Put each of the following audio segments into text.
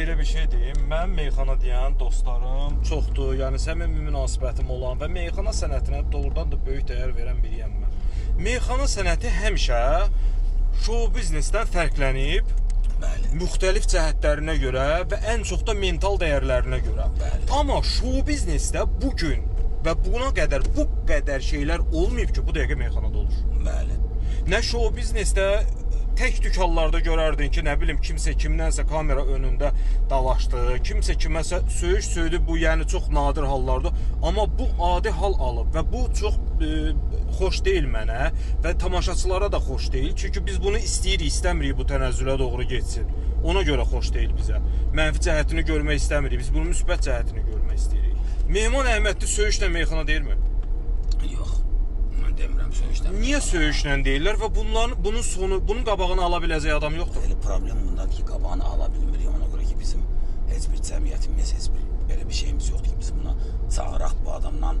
belə bir şey deyim. Mən meyxana deyən dostlarım çoxdur. Yəni səmimi münasibətim olan və meyxana sənətinə doğrudan da böyük dəyər verən biriyəm mən. Meyxana sənəti həmişə show biznesdən fərqlənib Bəli. müxtəlif cəhətlərinə görə və ən çox da mental dəyərlərinə görə. Bəli. Amma show biznesdə bu gün və buna qədər bu qədər şeylər olmayıb ki, bu dəqiqə meyxanada olur. Bəli. Nə show biznesdə tək dükanlarda görərdin ki, nə bilim kimsə kimdənsə kamera önündə dalaşdı, kimsə kiməsə söyüş söydü. Bu yəni çox nadir hallardır, amma bu adi hal alıb və bu çox e, xoş deyil mənə və tamaşaçılara da xoş deyil. Çünki biz bunu istəyirik, istəmirik bu tənəzzülə doğru getsin. Ona görə xoş deyil bizə. Mənfi cəhətini görmək istəmirik. Biz bunun müsbət cəhətini görmək istəyirik. Mehman Əhmədli söyüşlə meyxana deyilmi? Söyüşdən. Niyə söyüşlə deyirlər və bunların bunun sonu, bunun qabağını ala biləcək adam yoxdur? Elə problem bundadır ki, qabağını ala bilmirik. Ona görə ki, bizim heç bir cəmiyyətimiz, heç bir belə bir şeyimiz yoxdur ki, biz buna çağıraq bu adamdan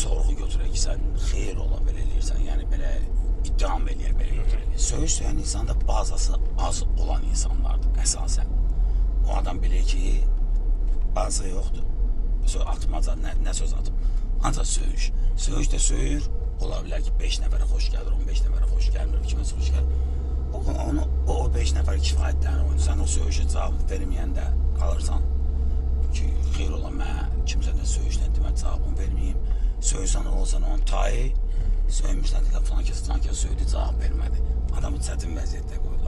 sorğu götürək ki, sən xeyir ola belə eləyirsən, yəni belə ittiham eləyək belə götürək. Söyüş söyləyən insanda bazası az olan insanlardır əsasən. O adam bilir ki, bazı yoxdur. Söz atmaca nə, nə söz atıb. Ancaq söyüş. Söyüş də söyür. Ola bilər ki, 5 nəfərə xoş gəlir, 15 nəfərə xoş gəlmir, kiməsə xoş gəlir. O, onu, o 5 nəfər kifayətlənir. onu. Sən o söyüşə cavab verməyəndə qalırsan ki, xeyr ola mən kimsə də söyüşlə demə cavabını verməyim. Söyürsən olsan onun tayı, söymürsən də falan kəs, falan kəs söydü, cavab vermədi. Adamı çətin vəziyyətdə qoyurlar.